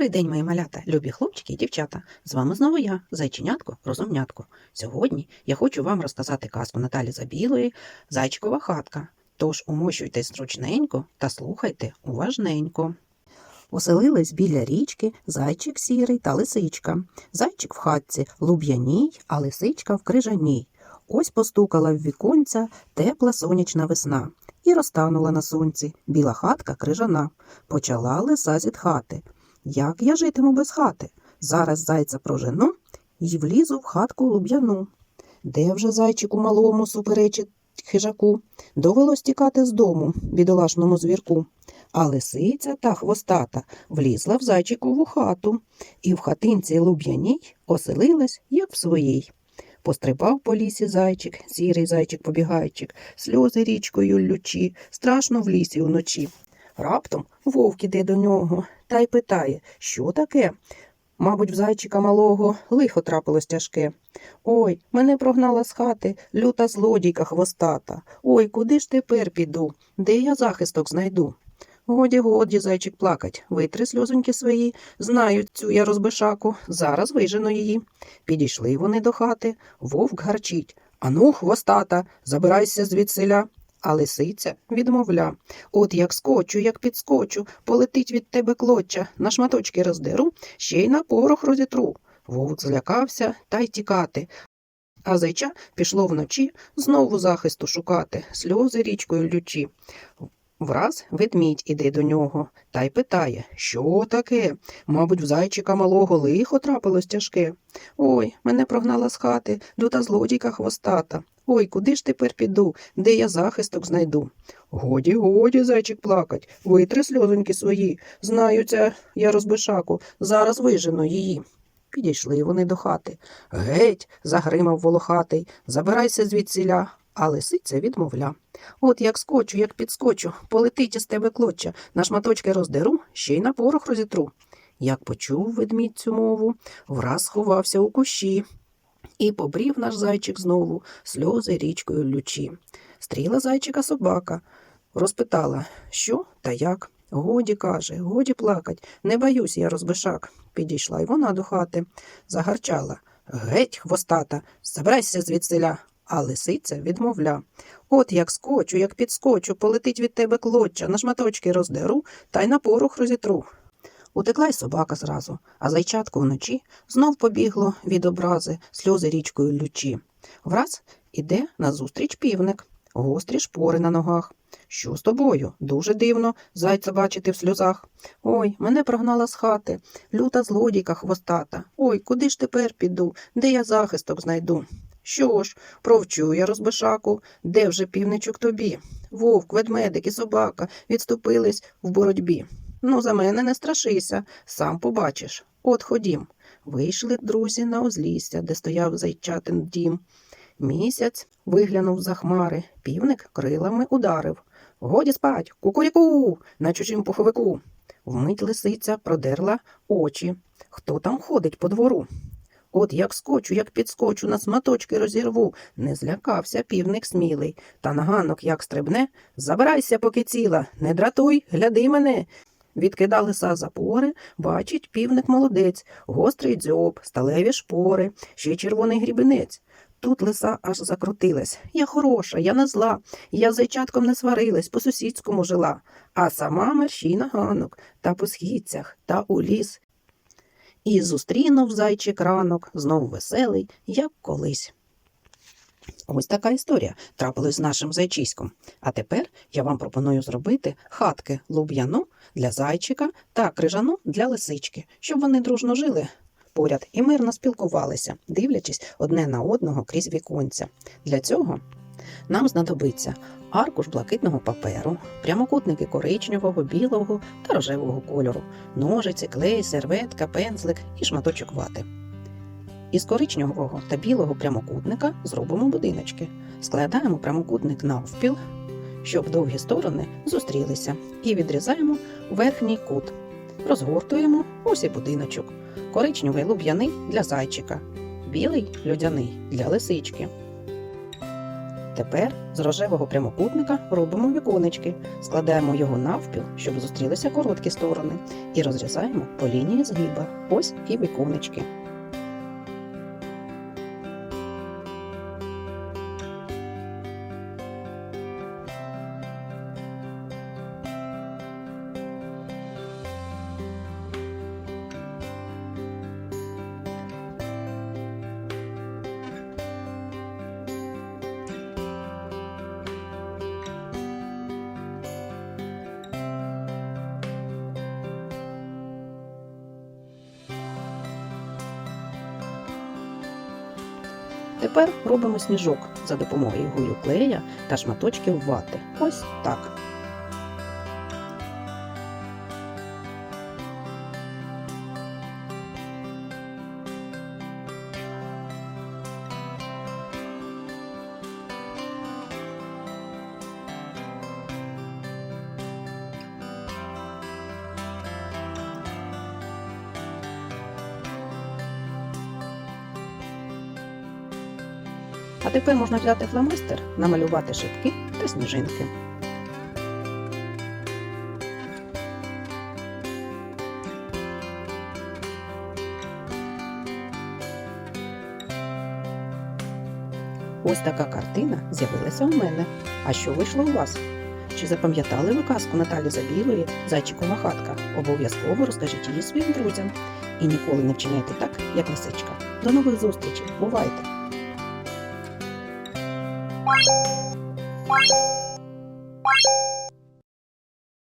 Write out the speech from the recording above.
Добрий день, мої малята, любі хлопчики і дівчата. З вами знову я, зайченятко, розумнятко. Сьогодні я хочу вам розказати казку Наталі Забілої Зайчикова хатка. Тож умощуйтесь зручненько та слухайте уважненько. Оселились біля річки зайчик сірий та лисичка. Зайчик в хатці луб'яній, а лисичка в крижаній. Ось постукала в віконця тепла сонячна весна. І розтанула на сонці біла хатка крижана. Почала лиса зітхати. Як я житиму без хати? Зараз зайця прожену й влізу в хатку луб'яну. Де вже зайчику малому суперечить хижаку? Довелось тікати з дому, бідолашному звірку. А лисиця та хвостата влізла в зайчикову хату, і в хатинці луб'яній оселилась, як в своїй. Пострибав по лісі зайчик, сірий зайчик побігайчик, сльози річкою лючі, страшно в лісі вночі. Раптом вовк іде до нього та й питає, що таке? Мабуть, в зайчика малого лихо трапилось тяжке. Ой, мене прогнала з хати люта злодійка хвостата. Ой, куди ж тепер піду? Де я захисток знайду? Годі, годі, зайчик плакать, витри сльозоньки свої, знаю цю я розбишаку, зараз вижену її. Підійшли вони до хати, вовк гарчить. Ану, хвостата, забирайся звідсиля. А лисиця відмовля. От як скочу, як підскочу, полетить від тебе клоча, на шматочки роздеру, ще й на порох розітру. Вовк злякався та й тікати. А зайча пішло вночі знову захисту шукати, сльози річкою лючі. Враз ведмідь іде до нього та й питає, що таке? Мабуть, в зайчика малого лихо трапилось тяжке. Ой, мене прогнала з хати, люта злодійка хвостата. Ой, куди ж тепер піду, де я захисток знайду? Годі, годі, зайчик плакать, витри сльозоньки свої. Знаються я розбишаку, зараз вижену її. Підійшли вони до хати. Геть, загримав волохатий, забирайся звідсіля, а лисиця відмовля. От як скочу, як підскочу, полетить із тебе клоча, на шматочки роздеру, ще й на порох розітру. Як почув ведмідь цю мову, враз сховався у кущі. І побрів наш зайчик знову, сльози річкою лючі. Стріла зайчика собака, розпитала, що та як. Годі, каже, годі плакать, не боюсь я розбишак. Підійшла й вона до хати, загарчала. Геть, хвостата, забирайся звідсиля. А лисиця відмовля. От як скочу, як підскочу, полетить від тебе клоча, на шматочки роздеру та й на порох розітру. Утекла й собака зразу, а зайчатко вночі знов побігло від образи, сльози річкою лючі. Враз іде назустріч півник, гострі шпори на ногах. Що з тобою? Дуже дивно зайця бачити в сльозах. Ой, мене прогнала з хати, люта злодійка хвостата. Ой, куди ж тепер піду, де я захисток знайду? Що ж, провчу я розбишаку, де вже півничок тобі? Вовк, ведмедик і собака відступились в боротьбі. Ну, за мене не страшися, сам побачиш. От ходім. Вийшли друзі на узлісся, де стояв зайчатин дім. Місяць виглянув за хмари, півник крилами ударив. Годі спать, кукуріку, на чужім пуховику. Вмить лисиця продерла очі. Хто там ходить по двору? От як скочу, як підскочу, на сматочки розірву, не злякався півник смілий, та на ганок як стрибне, забирайся, поки ціла, не дратуй, гляди мене. Відкида лиса запори, бачить півник молодець, гострий дзьоб, сталеві шпори, ще червоний грібенець. Тут лиса аж закрутилась. Я хороша, я не зла, я з зайчатком не сварилась, по сусідському жила, а сама мерщій на ганок, та по східцях, та у ліс. І зустрінув зайчик ранок, знов веселий, як колись. Ось така історія трапилась з нашим зайчиськом. А тепер я вам пропоную зробити хатки луб'яну для зайчика та крижану для лисички, щоб вони дружно жили поряд і мирно спілкувалися, дивлячись одне на одного крізь віконця. Для цього нам знадобиться аркуш блакитного паперу, прямокутники коричневого, білого та рожевого кольору, ножиці, клей, серветка, пензлик і шматочок вати. Із коричневого та білого прямокутника зробимо будиночки. Складаємо прямокутник навпіл, щоб довгі сторони зустрілися, і відрізаємо верхній кут. Розгортуємо ось і будиночок. Коричневий луб'яний для зайчика, білий льодяний для лисички. тепер з рожевого прямокутника робимо віконечки, складаємо його навпіл, щоб зустрілися короткі сторони, і розрізаємо по лінії згиба. Ось і віконечки. Тепер робимо сніжок за допомогою гулю клея та шматочків вати. Ось так. А тепер можна взяти фломастер, намалювати шипки та сніжинки. Ось така картина з'явилася у мене. А що вийшло у вас? Чи запам'ятали ви казку Наталі Забілої Зайчикова хатка? Обов'язково розкажіть її своїм друзям. І ніколи не вчиняйте так, як лисичка. До нових зустрічей! Бувайте! Bye.